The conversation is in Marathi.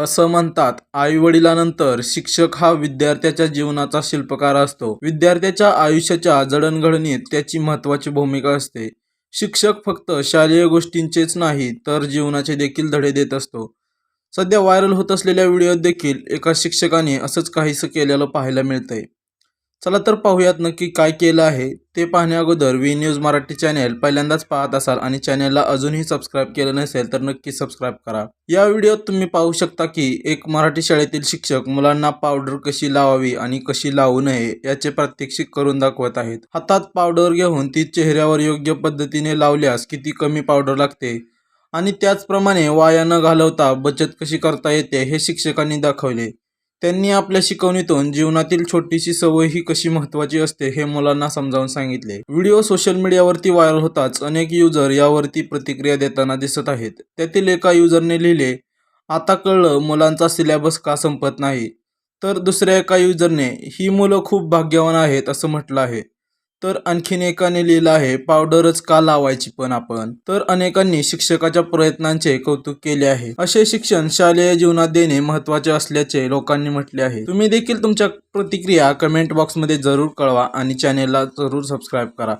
असं म्हणतात. आई वडिलांनंतर शिक्षक हा विद्यार्थ्याच्या जीवनाचा शिल्पकार असतो. विद्यार्थ्याच्या आयुष्याच्या जडणघडणीत त्याची महत्त्वाची भूमिका असते. शिक्षक फक्त शालेय गोष्टींचेच नाही तर जीवनाचे देखील धडे देत असतो. सध्या व्हायरल होत असलेल्या व्हिडिओत देखील एका शिक्षकाने असंच काहीसं केलेलं पाहायला मिळतंय. चला तर पाहूयात नक्की काय केलं आहे. ते पाहण्या अगोदर वी न्यूज मराठी चॅनेल पहिल्यांदाच पाहत असाल आणि चॅनेलला अजूनही सबस्क्राईब केलं नसेल तर नक्की सबस्क्राईब करा. या व्हिडिओत तुम्ही पाहू शकता की एक मराठी शाळेतील शिक्षक मुलांना पावडर कशी लावावी आणि कशी लावू नये याचे प्रात्यक्षिक करून दाखवत आहेत. हातात पावडर घेऊन ती चेहऱ्यावर योग्य पद्धतीने लावल्यास किती कमी पावडर लागते आणि त्याचप्रमाणे वाया न घालवता बचत कशी करता येते हे शिक्षकांनी दाखवले. त्यांनी आपल्या शिकवणीतून जीवनातील छोटीशी सवय ही कशी महत्वाची असते हे मुलांना समजावून सांगितले. व्हिडिओ सोशल मीडियावरती व्हायरल होताच अनेक युजर यावरती प्रतिक्रिया देताना दिसत आहेत. त्यातील एका युजरने लिहिले आता कळलं मुलांचा सिलेबस का संपत नाही. तर दुसऱ्या एका युजरने ही मुलं खूप भाग्यवान आहेत असं म्हटलं आहे. तर आणखीन एकाने लिहिलं आहे पावडरच का लावायची पण आपण? तर अनेकांनी शिक्षकाच्या प्रयत्नांचे कौतुक केले आहे. असे शिक्षण शालेय जीवनात देणे महत्त्वाचे असल्याचे लोकांनी म्हटले आहे. तुम्ही देखील तुमच्या प्रतिक्रिया कमेंट बॉक्समध्ये जरूर कळवा आणि चॅनेलला जरूर सबस्क्राईब करा.